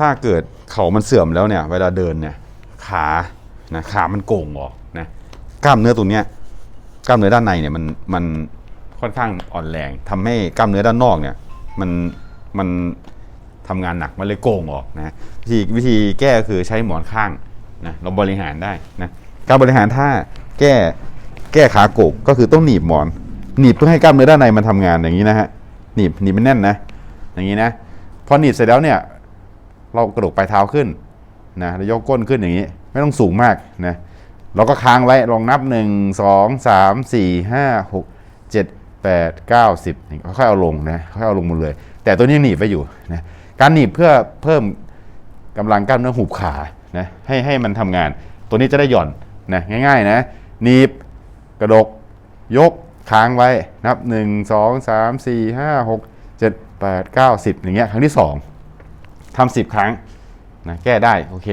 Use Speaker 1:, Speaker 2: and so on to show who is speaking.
Speaker 1: ถ้าเกิดเขามันเสื่อมแล้วเนี่ย เวลาเดินเนี่ย ขานะขามันโก่งออกนะกล้ามเนื้อตรงเนี้ยกล้ามเนื้อด้านในเนี่ยมันมันค่อนข้างอ่อนแรงทำให้กล้ามเนื้อด้านนอกเนี่ย มันมันทำงานหนักมันเลยโก่งออกนะวิธีวิธีแก้คือใช้หมอนข้างนะเราบริหารได้นะการบริหารท่าแก้แก้ขาโก่งก็คือต้องหนีบหมอน หนีบเพื่อให้กล้ามเนื้อด้านในมันทำงานอย่างนี้นะฮะหนีบหนีบมันแน่นนะ อย่างนี้นะพอหนีบเสร็จแล้วเนี่ย เรากระดกปลายเท้าขึ้นนะแล้วยกก้นขึ้นอย่างนี้ ไม่ต้องสูงมากนะเราก็ค้างไว้ลองนับ 1 2 3 4 5 6 7 8 9 10นี่ค่อยๆเอาลงนะค่อยๆเอาลงหมดเลย แต่ตัวนี้ยังหนีบไว้อยู่นะการหนีบเพื่อเพิ่มกำลังกล้ามเนื้อหุบขานะให้ให้มันทำงาน ตัวนี้จะได้หย่อนนะง่าย ๆ นะหนีบกระดก ยกค้างไว้นับ 1 2 3 4 5 6 7 8 9 10 อย่างเงี้ยครั้งที่ 2 ทำสิบครั้งนะแก้ได้โอเค